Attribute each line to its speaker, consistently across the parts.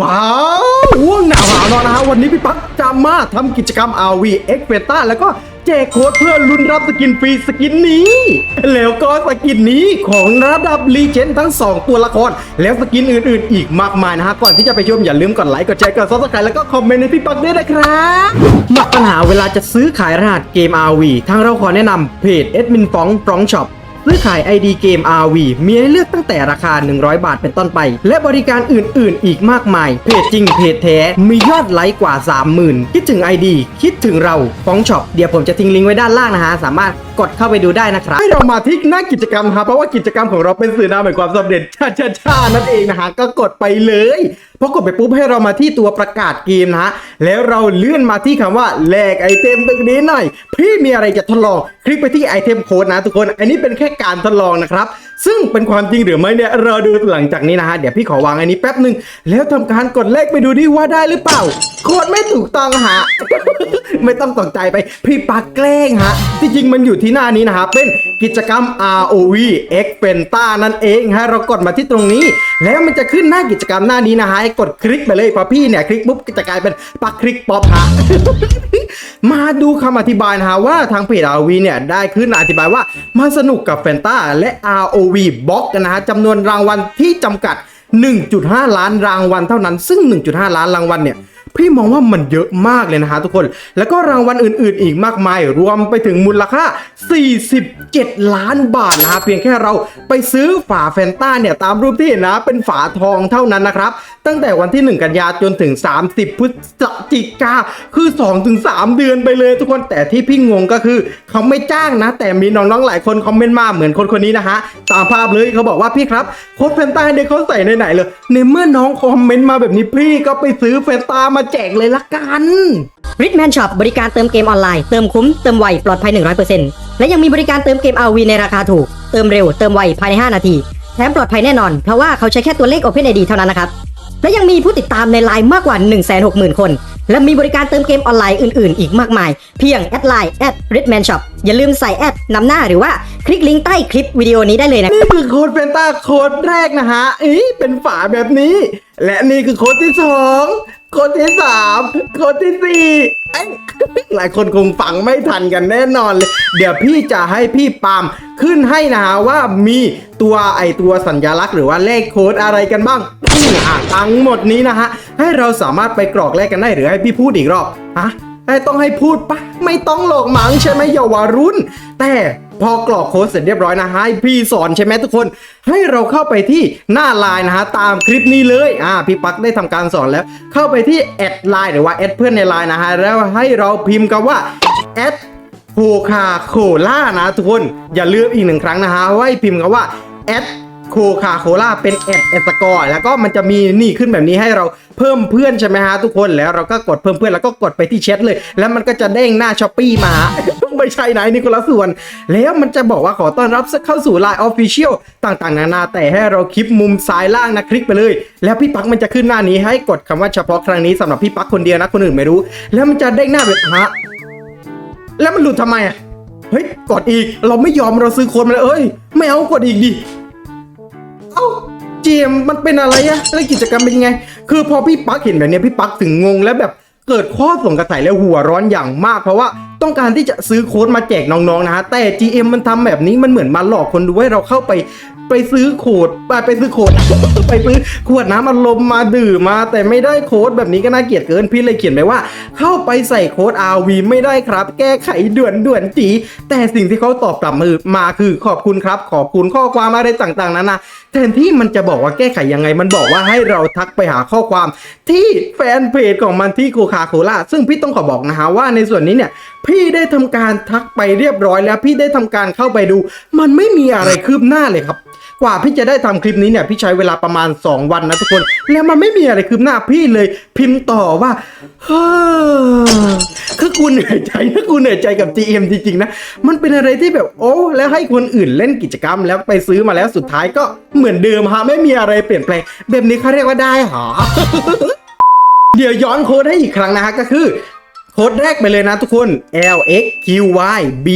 Speaker 1: ว้าวว่วงหนาวหาวนอนนะฮะวันนี้พี่ปั๊กจะมาทำกิจกรรม RV X b e t a แล้วก็แจกโค้ดเพื่อลุ้นรับสกินฟรีสกินนี้ แล้วก็สกินนี้ของระดับลีเจนทั้ง 2 ตัวละคร แล้วสกินอื่นๆ อีกมากมายนะฮะ ก่อนที่จะไปชมอย่าลืมกดไลค์ กดแชร์ กดซับสไครต์แล้วก็คอมเมนต์ในพี่ปั๊กด้วยนะครับหมดปัญหาเวลาจะซื้อขายรหัสเกม RV ทางเราขอแนะนำเพจ a d m i n f o n g f r o n Shop ซื้อขาย ID เกม RV มีให้เลือกตั้งแต่ราคา 100 บาทเป็นต้นไป และบริการอื่น ๆ อีกมากมาย เพจจริงเพจแท้ มียอดไลค์กว่า 30,000 คิดถึง ID คิดถึงเราฟองช็อปเดี๋ยวผมจะทิ้งลิงก์ไว้ด้านล่างนะฮะ สามารถกดเข้าไปดูได้นะครับให้เรามาที่หน้ากิจกรรมครับเพราะว่ากิจกรรมของเราเป็นสื่อนำแห่งความสำเร็จชาชาชานั่นเองนะฮะก็กดไปเลย พอกดไปปุ๊บให้เรามาที่ตัวประกาศเกมนะฮะแล้วเราเลื่อนมาที่คำว่าแลกไอเทมตรงนี้หน่อย พี่มีอะไรจะทดลอง คลิกไปที่ไอเทมโค้ดนะทุกคน อันนี้เป็นแค่การทดลองนะครับ ซึ่งเป็นความจริงหรือไม่เนี่ยเราดูหลังจากนี้นะฮะ เดี๋ยวพี่ขอวางอันนี้แป๊บหนึ่งแล้วทำการกดเลขไปดูดิว่าได้หรือเปล่าโค้ดไม่ถูกต้องฮะ ไม่ต้องตกใจไปพี่ปักแกล้งฮะที่จริงมันอยู่ที่หน้านี้นะครับเป็นกิจกรรม ROV X p e n t a นั่นเองฮะเรากดมาที่ตรงนี้ แล้วมันจะขึ้นหน้ากิจกรรมหน้านี้นะฮะกดคลิกไปเลยพอพี่เนี่ยคลิกปุ๊บจะกลายเป็นปักคลิกป๊อปฮะ มาดูคำอธิบายนะฮะว่าทางเพจ ROV เนี่ยได้ขึ้นอธิบายว่ามาสนุกกับแฟนตาและ ROV Box กันนะฮะจำนวนรางวัลที่จำกัด 1.5 ล้านรางวัลเท่านั้น ซึ่ง 1.5 ล้านรางวัลเนี่ย พี่มองว่ามันเยอะมากเลยนะฮะทุกคน แล้วก็รางวัลอื่นๆ อีกมากมาย รวมไปถึงมูลค่า 47 ล้านบาทนะฮะเพียงแค่เราไปซื้อฝาแฟนต้าเนี่ยตามรูปที่เห็นนะ เป็นฝาทองเท่านั้นนะครับ ตั้งแต่วันที่ 1 กันยาจนถึง 30 พฤศจิกาคือ 2-3 เดือนไปเลยทุกคนแต่ที่พี่งงก็คือ เขาไม่จ้างนะ แต่มีน้องๆหลายคนคอมเมนต์มาเหมือนคนคนนี้นะฮะตามภาพเลยเขาบอกว่าพี่ครับโค้ดแฟนตาเนี่ยเขาใส่ในไหนเลยในเมื่อน้องคอมเมนต์มาแบบนี้พี่ก็ไปซื้อแฟนตามาแจกเลยละกัน
Speaker 2: r i c h m a n Shop บริการเติมเกมออนไลน์ เติมคุ้ม เติมไว ปลอดภัย 100%และยังมีบริการเติมเกม RV ในราคาถูก เติมเร็ว เติมไว ภายใน 5 นาที แถมปลอดภัยแน่นอน เพราะว่าเขาใช้แค่ตัวเลข OpenID เท่านั้นนะครับ และยังมีผู้ติดตามในไลน์มากกว่า 160,000 คน และมีบริการเติมเกมออนไลน์อื่น ๆ อีกมากมาย เพียงแอดไลน์แอด r i c h m a n Shop อย่าลืมใส่แอดนำหน้าหรือว่าคลิกลิงก์ใต้คลิปวิดีโอนี้ได้เลยนะ
Speaker 1: นี่คือโค้ดเฟนต้าโค้ดแรกนะฮะอีเป็นฝาแบบนี้ และนี่คือโค้ดที่สองโค้ดที่สามโค้ดที่สี่หลายคนคงฟังไม่ทันกันแน่นอนเลย เดี๋ยวพี่จะให้พี่ปามขึ้นให้นะฮะว่ามีตัวไอตัวสัญลักษณ์หรือว่าเลขโค้ดอะไรกันบ้างอะทั้งหมดนี้นะฮะ ให้เราสามารถไปกรอกเลขกันได้หรือให้พี่พูดอีกรอบฮะต้องให้พูดปะไม่ต้องหลอกหมังใช่ไหมเยาวรุ่น แต่ พอกรอกโค้ดเสร็จเรียบร้อยนะฮะพี่สอนใช่ไหมทุกคน ให้เราเข้าไปที่หน้าไลน์นะฮะตามคลิปนี้เลยอ่าพี่ปักได้ทำการสอนแล้ว เข้าไปที่แอดไลน์หรือว่าแอดเพื่อนในไลน์นะฮะแล้วให้เราพิมพ์กับว่าแอดโคคาโคล่านะทุกคนอย่าลืมอีกหนึ่งครั้งนะฮะว่าให้พิมพ์กับว่าแอด โคคาโคล่าเป็นแอดแอดสกอร์แล้วก็มันจะมีนี่ขึ้นแบบนี้ให้เราเพิ่มเพื่อนใช่ไหมฮะทุกคนแล้วเราก็กดเพิ่มเพื่อนแล้วก็กดไปที่แชทเลย แล้วมันก็จะเด้งหน้าช้อปปี้มา ไม่ใช่นะนี่คนละส่วน แล้วมันจะบอกว่าขอต้อนรับเข้าสู่ไลน์ออฟฟิเชียลต่างๆ นานาแต่ให้เราคลิปมุมซ้ายล่างนะคลิกไปเลย แล้วพี่ปักมันจะขึ้นหน้านี้ให้กดคำว่าเฉพาะครั้งนี้สำหรับพี่ปักคนเดียวนะคนอื่นไม่รู้ แล้วมันจะเด้งหน้าแบบฮะแล้วมันหลุดทำไมอะเฮ้ยกดอีกเราไม่ยอมเราซื้อค้ดมาเลยเอ้ยไม่เอากดอีกดิ เอ้าเจมมันเป็นอะไรอะแล้วกิจกรรมเป็นยังไง คือพอพี่ปักเห็นแบบเนี้ยพี่ปักถึงงงแล้วแบบเกิดข้อสงสัยและหัวร้อนอย่างมากเพราะว่า ต้องการที่จะซื้อโค้ดมาแจกน้องๆนะฮะแต่ GM มันทำแบบนี้มันเหมือนมาหลอกคนดูให้เราเข้าไปไปซื้อโค้ดไปไปซื้อโค้ดไปซื้อขวดน้ำอารมณ์มาดื่มมา แต่ไม่ได้โค้ดแบบนี้ก็น่าเกลียดเกินพี่เลยเขียนไปว่า เข้าไปใส่โค้ด RV ไม่ได้ครับ แก้ไขด่วนด่วนจีแต่สิ่งที่เขาตอบกลับมือมาคือขอบคุณครับ ขอบคุณข้อความอะไรต่างๆนานาแทนที่มันจะบอกว่าแก้ไขยังไง มันบอกว่าให้เราทักไปหาข้อความที่แฟนเพจของมันที่โคคาโคล่าซึ่งพี่ต้องขอบอกนะฮะว่าในส่วนนี้เนี่ยพี่ได้ทำการทักไปเรียบร้อยแล้วพี่ได้ทำการเข้าไปดู มันไม่มีอะไรคืบหน้าเลยครับ กว่าพี่จะได้ทำคลิปนี้เนี่ยพี่ใช้เวลาประมาณ 2 วันนะทุกคน แล้วมันไม่มีอะไรคืบหน้าพี่เลย พิมพ์ต่อว่าเฮ้อคือกูเหนื่อยใจนะกูเหนื่อยใจกับ GM จริงๆนะ มันเป็นอะไรที่แบบโอ้แล้วให้คนอื่นเล่นกิจกรรม แล้วไปซื้อมาแล้วสุดท้ายก็เหมือนเดิมฮะไม่มีอะไรเปลี่ยนแปลงแบบนี้เขาเรียกว่าได้หรอเดี๋ยวย้อนโค้ดให้อีกครั้งนะฮะก็คือ โค้ดแรกไปเลยนะทุกคน L X Q Y B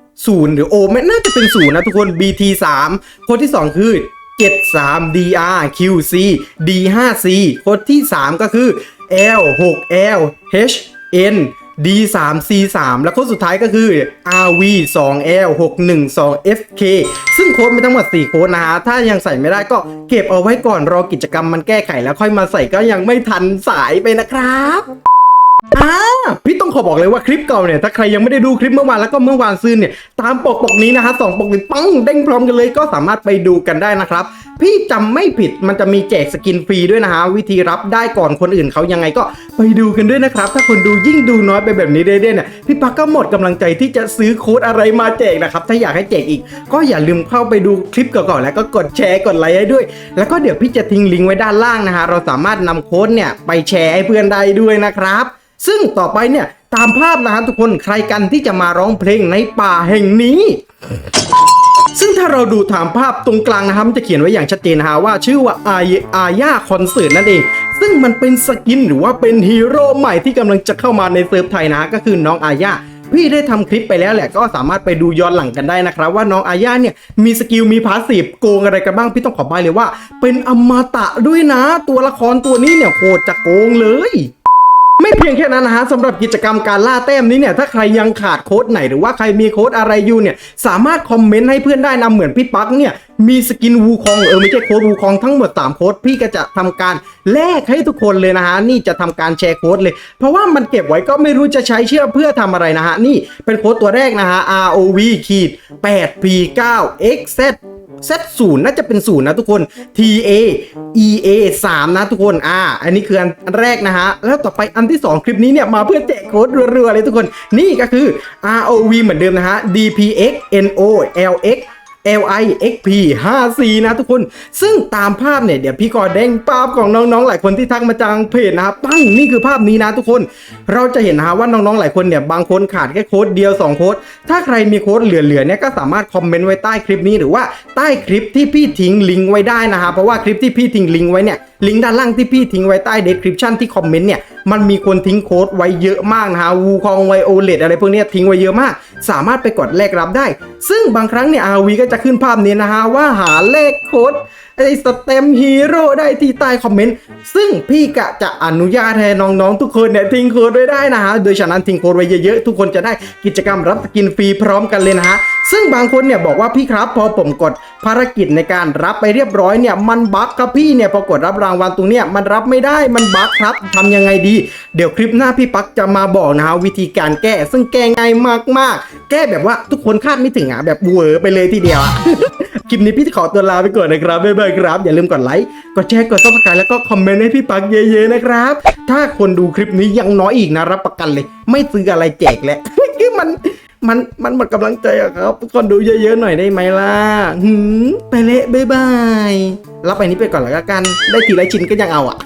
Speaker 1: 0 หรือ O ไม่น่าจะเป็น0นะทุกคน B T 3โค้ดที่ 2 คือ 73 DR QC D5C โค้ดที่ 3 ก็คือ L 6 L H N D3 C3 แล้วโค้ดสุดท้ายก็คือ RV 2 L 612 FK ซึ่งโค้ดมีทั้งหมด 4 โค้ดนะฮะ ถ้ายังใส่ไม่ได้ก็เก็บเอาไว้ก่อนรอกิจกรรมมันแก้ไขแล้วค่อยมาใส่ก็ยังไม่ทันสายไปนะครับ อ่าพี่ต้องขอบอกเลยว่าคลิปเก่าเนี่ยถ้าใครยังไม่ได้ดูคลิปเมื่อวานแล้วก็เมื่อวานซื้อเนี่ยตามปกปกนี้นะฮะสองปกนี้ปังเด้งพร้อมกันเลยก็สามารถไปดูกันได้นะครับ พี่จำไม่ผิดมันจะมีแจกสกินฟรีด้วยนะฮะวิธีรับได้ก่อนคนอื่นเขายังไงก็ไปดูกันด้วยนะครับ ถ้าคนดูยิ่งดูน้อยไปแบบนี้เรื่อยๆเนี่ยพี่ปักก็หมดกำลังใจที่จะซื้อโค้ดอะไรมาแจกนะครับถ้าอยากให้แจกอีก ก็อย่าลืมเข้าไปดูคลิปเก่าๆแล้วก็กดแชร์กดไลค์ให้ด้วย แล้วก็เดี๋ยวพี่จะทิ้งลิงก์ไว้ด้านล่างนะฮะเราสามารถนำโค้ดเนี่ยไปแชร์ให้เพื่อนได้ด้วยนะครับ ซึ่งต่อไปเนี่ยตามภาพนะฮะทุกคนใครกันที่จะมาร้องเพลงในป่าแห่งนี้ ซึ่งถ้าเราดูถามภาพตรงกลางนะครับมันจะเขียนไว้อย่างชัดเจนนะฮะว่าชื่อว่าอาอาญาคอนเสิร์ตนั่นเอง ซึ่งมันเป็นสกินหรือว่าเป็นฮีโร่ใหม่ที่กำลังจะเข้ามาในเซิร์ฟไทยนะก็คือน้องอาญาพี่ได้ทำคลิปไปแล้วแหละก็สามารถไปดูย้อนหลังกันได้นะครับ ว่าน้องอาญาเนี่ยมีสกิลมีพาสซีฟโกงอะไรกันบ้างพี่ต้องขอใบเลยว่า เป็นอมตะด้วยนะ ตัวละครตัวนี้เนี่ยโคตรจะโกงเลย ไม่เพียงแค่นั้นนะฮะสำหรับกิจกรรมการล่าแต้มนี้เนี่ยถ้าใครยังขาดโค้ดไหนหรือว่าใครมีโค้ดอะไรอยู่เนี่ยสามารถคอมเมนต์ให้เพื่อนได้นะเหมือนพี่ปักเนี่ยมีสกินวูคองเออไม่ใช่โค้ดวูคองทั้งหมด 3 โค้ดพี่ก็จะทำการแลกให้ทุกคนเลยนะฮะนี่จะทำการแชร์โค้ดเลย เพราะว่ามันเก็บไว้ก็ไม่รู้จะใช้เชื่อเพื่อทำอะไรนะฮะ นี่เป็นโค้ดตัวแรกนะฮะ ROV ขีด 8P9 XZ Z ศูนย์น่าจะเป็นศูนย์นะทุกคน T A E A 3นะทุกคน อ่า อันนี้คืออันแรกนะฮะ แล้วต่อไปอันที่ 2 คลิปนี้เนี่ย มาเพื่อแจกโค้ดรัวๆเลยทุกคน นี่ก็คือ R O V เหมือนเดิมนะฮะ D P X N O L X L I X P 5 C นะทุกคน ซึ่งตามภาพเนี่ย เดี๋ยวพี่ก็เด้งภาพของน้องๆ หลายคนที่ทักมาจางเพจนะครับปั้งนี่คือภาพนี้นะทุกคน เราจะเห็นนะว่าน้องๆ หลายคนเนี่ย บางคนขาดแค่โค้ดเดียว 2 โค้ด ถ้าใครมีโค้ดเหลือๆเนี่ยก็สามารถคอมเมนต์ไว้ใต้คลิปนี้หรือว่าใต้คลิปที่พี่ทิ้งลิงก์ไว้ได้นะฮะเพราะว่าคลิปที่พี่ทิ้งลิงก์ไว้เนี่ยลิงก์ด้านล่างที่พี่ทิ้งไว้ใต้ description ที่คอมเมนต์เนี่ยมันมีคนทิ้งโค้ดไว้เยอะมากนะฮะวูคองไวโอเลตอะไรพวกนี้ทิ้งไว้เยอะมาก สามารถไปกดแลกรับได้ ซึ่งบางครั้งเนี่ยอาวีก็จะขึ้นภาพนี้นะฮะ ว่าหาเลขโค้ดไอ้สเต็มฮีโร่ได้ที่ใต้คอมเมนต์ ซึ่งพี่กะจะอนุญาตให้น้องๆ ทุกคนเนี่ยทิ้งโค้ดไว้ได้นะฮะ โดยฉะนั้นทิ้งโค้ดไว้เยอะๆ ทุกคนจะได้กิจกรรมรับสกินฟรีพร้อมกันเลยนะฮะ ซึ่งบางคนเนี่ยบอกว่าพี่ครับพอผมกดภารกิจในการรับไปเรียบร้อยเนี่ยมันบั๊กครับพี่เนี่ยพอกดรับรางวัลตรงเนี้ยมันรับไม่ได้มันบั๊กครับทำยังไงดี เดี๋ยวคลิปหน้าพี่ปักจะมาบอกนะฮะวิธีการแก้ ซึ่งแก้ง่ายมากๆ แก้แบบว่าทุกคนคาดไม่ถึงอะแบบเวอร์ไปเลยทีเดียวคลิปนี้พี่ขอตัวลาไปก่อนนะครับบ๊ายบายครับ อย่าลืมกดไลค์กดแชร์กดซับสไครต์แล้วก็คอมเมนต์ให้พี่ปักเยอะๆนะครับ ถ้าคนดูคลิปนี้ยังน้อยอีกนะรับประกันเลย ไม่ซื้ออะไรแจกแล้วคือมัน มันมันหมดกำลังใจอะครับทุกคนดูเยอะๆหน่อยได้ไหมล่ะหืมไปเละบ๊ายบายรับไปนี้ไปก่อนแล้วกัน ได้ทีละชิ้นก็ยังเอาอะ